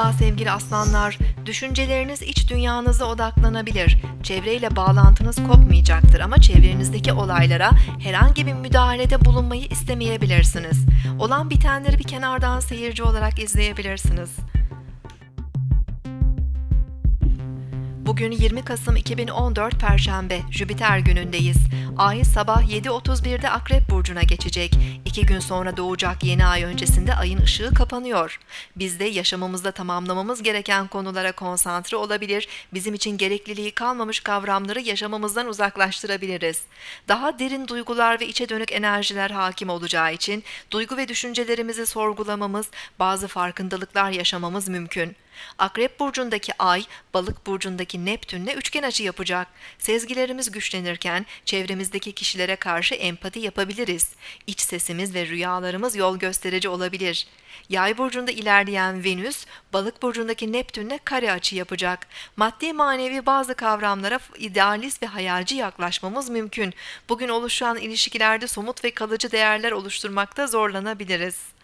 Merhaba sevgili aslanlar. Düşünceleriniz iç dünyanıza odaklanabilir. Çevreyle bağlantınız kopmayacaktır ama çevrenizdeki olaylara herhangi bir müdahalede bulunmayı istemeyebilirsiniz. Olan bitenleri bir kenardan seyirci olarak izleyebilirsiniz. Bugün 20 Kasım 2014 Perşembe, Jüpiter günündeyiz. Ay sabah 7.31'de Akrep Burcu'na geçecek. İki gün sonra doğacak yeni ay öncesinde ayın ışığı kapanıyor. Biz de yaşamımızda tamamlamamız gereken konulara konsantre olabilir, bizim için gerekliliği kalmamış kavramları yaşamamızdan uzaklaştırabiliriz. Daha derin duygular ve içe dönük enerjiler hakim olacağı için duygu ve düşüncelerimizi sorgulamamız, bazı farkındalıklar yaşamamız mümkün. Akrep burcundaki Ay, Balık burcundaki Neptünle üçgen açı yapacak. Sezgilerimiz güçlenirken çevremizdeki kişilere karşı empati yapabiliriz. İç sesimiz ve rüyalarımız yol gösterici olabilir. Yay burcunda ilerleyen Venüs, Balık burcundaki Neptünle kare açı yapacak. Maddi manevi bazı kavramlara idealist ve hayalci yaklaşmamız mümkün. Bugün oluşan ilişkilerde somut ve kalıcı değerler oluşturmakta zorlanabiliriz.